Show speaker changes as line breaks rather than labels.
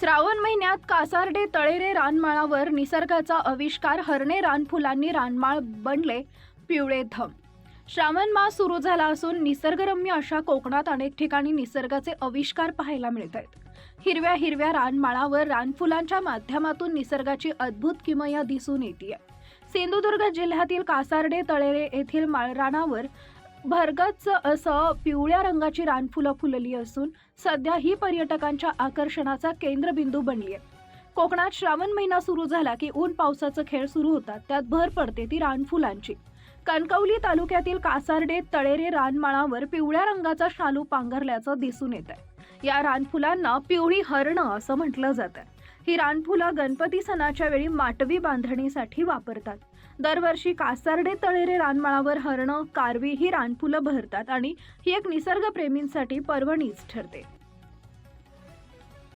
श्रावण महिन्यात कासार्डे तळेरे रानमाळावर निसर्गाचा आविष्कार हरणे रानफुलांनी रानमाळ बनले पिवळे धम. श्रावण मास सुरू झाला असून निसर्गरम्य अशा कोकणात अनेक ठिकाणी निसर्गाचे आविष्कार पाहायला मिळत आहेत हिरव्या हिरव्या रानमाळावर रानफुलांच्या माध्यमातून निसर्गाची अद्भुत किमया दिसून येते सिंधुदुर्ग जिल्ह्यातील कासार्डे तळेरे येथील माळरानावर भरगच असं पिवळ्या रंगाची रानफुलं फुलली असून सध्या ही पर्यटकांच्या आकर्षणाचा केंद्रबिंदू बनली आहे कोकणात श्रावण महिना सुरू झाला की ऊन पावसाचं खेळ सुरू होतात. त्यात भर पडते ती रानफुलांची. कणकवली तालुक्यातील कासारडे तळेरे रानमाळावर पिवळ्या रंगाचा शालू पांघरल्याचं दिसून येत आहे या रानफुलांना पिवळी हरणं असं म्हटलं जातं ही रानफुलं गणपती सणाच्या वेळी माटवी बांधणीसाठी वापरतात. दरवर्षी कासार्डे तळेरे रानमाळावर हरणं कारवी ही रानफुलं भरतात आणि ही एक निसर्गप्रेमींसाठी पर्वणीच ठरते.